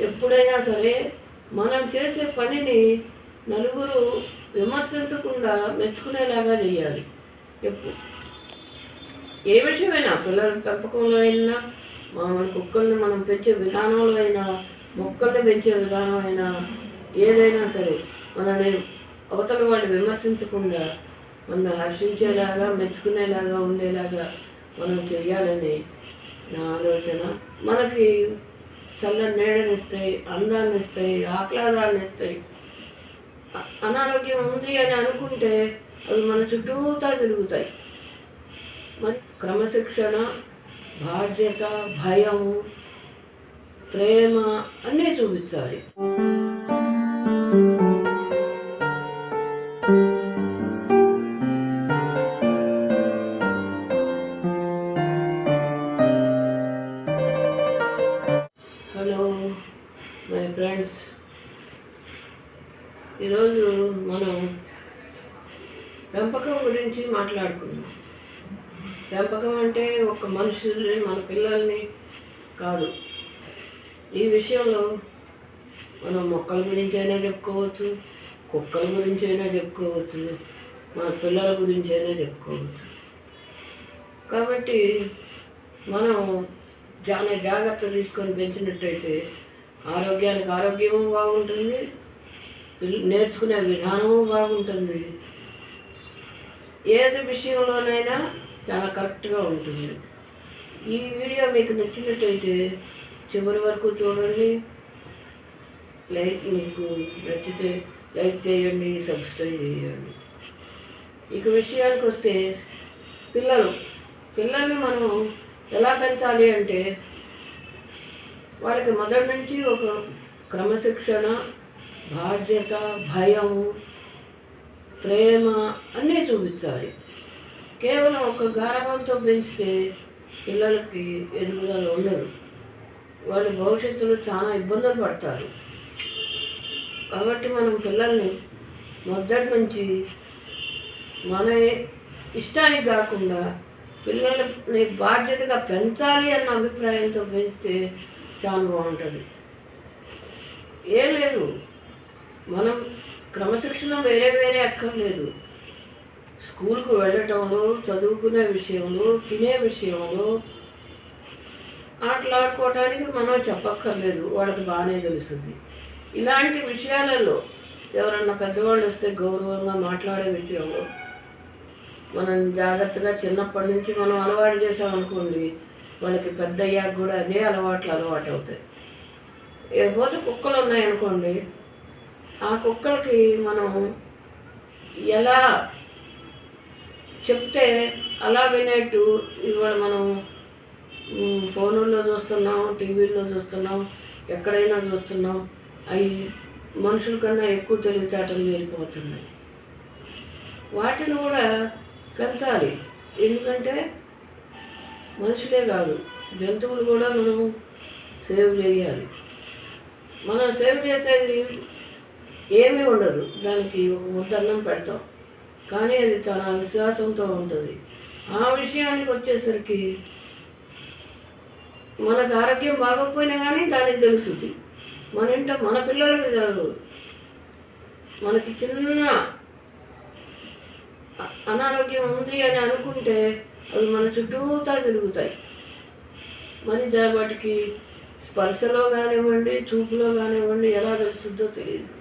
ఎప్పుడైనా సరే మనం చేసే పనిని నలుగురు విమర్శించకుండా మెచ్చుకునేలాగా చేయాలి. ఎప్పుడు ఏ విషయమైనా పిల్లల పెంపకంలో అయినా మామూలు కుక్కల్ని మనం పెంచే విధానంలో అయినా మొక్కల్ని పెంచే విధానం అయినా ఏదైనా సరే మనని అవతల వాళ్ళు విమర్శించకుండా మన హర్షించేలాగా మెచ్చుకునేలాగా ఉండేలాగా మనం చేయాలని నా ఆలోచన. మనకి చల్లని నీడనిస్తాయి అందాన్ని ఇస్తాయి ఆహ్లాదాన్ని ఇస్తాయి. అనారోగ్యం ఉంది అని అనుకుంటే అవి మన చుట్టూతా తిరుగుతాయి. మరి క్రమశిక్షణ బాధ్యత భయము ప్రేమ అన్నీ చూపించాలి. ఈరోజు మనం పెంపకం గురించి మాట్లాడుకుందాం. పెంపకం అంటే ఒక మనుషుల్ని మన పిల్లల్ని కాదు. ఈ విషయంలో మనం మొక్కల గురించి అయినా చెప్పుకోవచ్చు కుక్కల గురించి అయినా చెప్పుకోవచ్చు మన పిల్లల గురించి అయినా చెప్పుకోవచ్చు. కాబట్టి మనం చాలా జాగ్రత్త తీసుకొని పెంచినట్టయితే ఆరోగ్యానికి ఆరోగ్యము బాగుంటుంది నేర్చుకునే విధానము బాగుంటుంది. ఏది విషయంలోనైనా చాలా కరెక్ట్గా ఉంటుంది. ఈ వీడియో మీకు నచ్చినట్టయితే చివరి వరకు చూడండి. లైక్ మీకు నచ్చితే లైక్ చేయండి సబ్స్క్రైబ్ చేయండి. ఇక విషయానికి వస్తే పిల్లలు పిల్లల్ని మనం ఎలా పెంచాలి అంటే వాళ్ళకి మొదటి నుంచి ఒక క్రమశిక్షణ బాధ్యత భయం ప్రేమ అన్నీ చూపించాలి. కేవలం ఒక గారభంతో పెంచితే పిల్లలకి ఎదుగుదల ఉండదు. వాళ్ళు భవిష్యత్తులో చాలా ఇబ్బందులు పడతారు. కాబట్టి మనం పిల్లల్ని మొదటి నుంచి మన ఇష్టానికి కాకుండా పిల్లల్ని బాధ్యతగా పెంచాలి అన్న అభిప్రాయంతో పెంచితే చాలా బాగుంటుంది. ఏం లేదు. మనం క్రమశిక్షణ వేరే వేరే అక్కర్లేదు. స్కూల్కు వెళ్ళటంలో చదువుకునే విషయంలో తినే విషయంలో ఆటలాడుకోవడానికి మనం చెప్పక్కర్లేదు. వాళ్ళకి బాగానే తెలుస్తుంది. ఇలాంటి విషయాలలో ఎవరన్నా పెద్దవాళ్ళు వస్తే గౌరవంగా మాట్లాడే విషయంలో మనం జాగ్రత్తగా చిన్నప్పటి నుంచి మనం అలవాటు చేసామనుకోండి వాళ్ళకి పెద్ద అయ్యాక కూడా అదే అలవాట్లు అలవాటు అవుతాయి లేకపోతే కుక్కలు ఉన్నాయనుకోండి ఆ కుక్కలకి మనం ఎలా చెప్తే అలా వినేట్టు ఇవాళ మనం ఫోనుల్లో చూస్తున్నాం టీవీల్లో చూస్తున్నాం ఎక్కడైనా చూస్తున్నాం అవి మనుషుల కన్నా ఎక్కువ తెలివితేటలు వెళ్ళిపోతున్నాయి వాటిని కూడా పెంచాలి. ఎందుకంటే మనుషులే కాదు జంతువులు కూడా మనం సేవ్ చేయాలి. మనం సేవ్ చేసేది ఏమీ ఉండదు. దానికి ఒక ముద్దన్నం పెడతాం. కానీ అది చాలా విశ్వాసంతో ఉంటుంది. ఆ విషయానికి వచ్చేసరికి మనకు ఆరోగ్యం బాగోకపోయినా కానీ దానికి తెలుస్తుంది. మన ఇంట్లో మన పిల్లలకి తెలదు మనకి చిన్న అనారోగ్యం ఉంది అని అనుకుంటే అవి మన చుట్టూతా తిరుగుతాయి. మరి దాని వాటికి స్పర్శలో కానివ్వండి చూపులో కానివ్వండి ఎలా తెలుస్తుందో తెలియదు.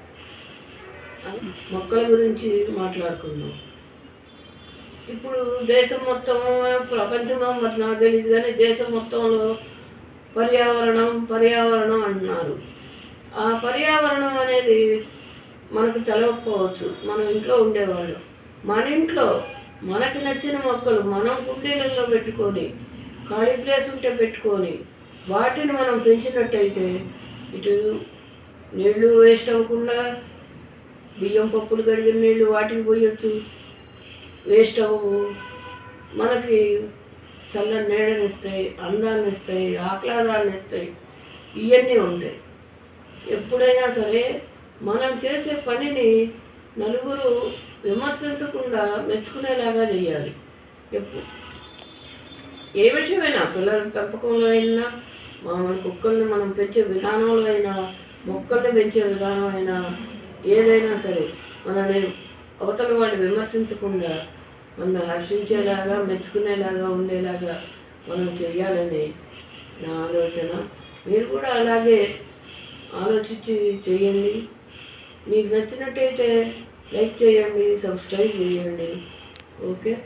మొక్కల గురించి మాట్లాడుకుందాం. ఇప్పుడు దేశం మొత్తం ప్రపంచంలో మరి నాకు తెలియదు కానీ దేశం మొత్తంలో పర్యావరణం పర్యావరణం అంటున్నారు ఆ పర్యావరణం అనేది మనకు తెలవకపోవచ్చు. మన ఇంట్లో ఉండేవాళ్ళు. మన ఇంట్లో మనకి నచ్చిన మొక్కలు మనం కుండీలలో పెట్టుకొని ఖాళీ ప్లేస్ ఉంటే పెట్టుకొని వాటిని మనం పెంచినట్టయితే ఇటు నీళ్ళు వేస్ట్ అవ్వకుండా బియ్యం పప్పులు కడిగిన నీళ్ళు వాటికి పోయొచ్చు. వేస్ట్ అవ్వవు. మనకి చల్ల నీడని ఇస్తాయి అందాన్ని ఇస్తాయి ఆహ్లాదాన్ని ఇస్తాయి ఇవన్నీ ఉంటాయి. ఎప్పుడైనా సరే మనం చేసే పనిని నలుగురు విమర్శించకుండా మెచ్చుకునేలాగా చేయాలి. ఎప్పుడు ఏ విషయమైనా పిల్లల పెంపకంలో అయినా మామూలు కుక్కల్ని మనం పెంచే విధానంలో అయినా మొక్కల్ని పెంచే విధానం అయినా ఏదైనా సరే మనని అవతల వాడిని విమర్శించకుండా మన హర్షించేలాగా మెచ్చుకునేలాగా ఉండేలాగా మనం చేయాలని నా ఆలోచన. మీరు కూడా అలాగే ఆలోచించి చేయండి మీకు నచ్చినట్టయితే లైక్ చేయండి సబ్స్క్రైబ్ చేయండి. ఓకే?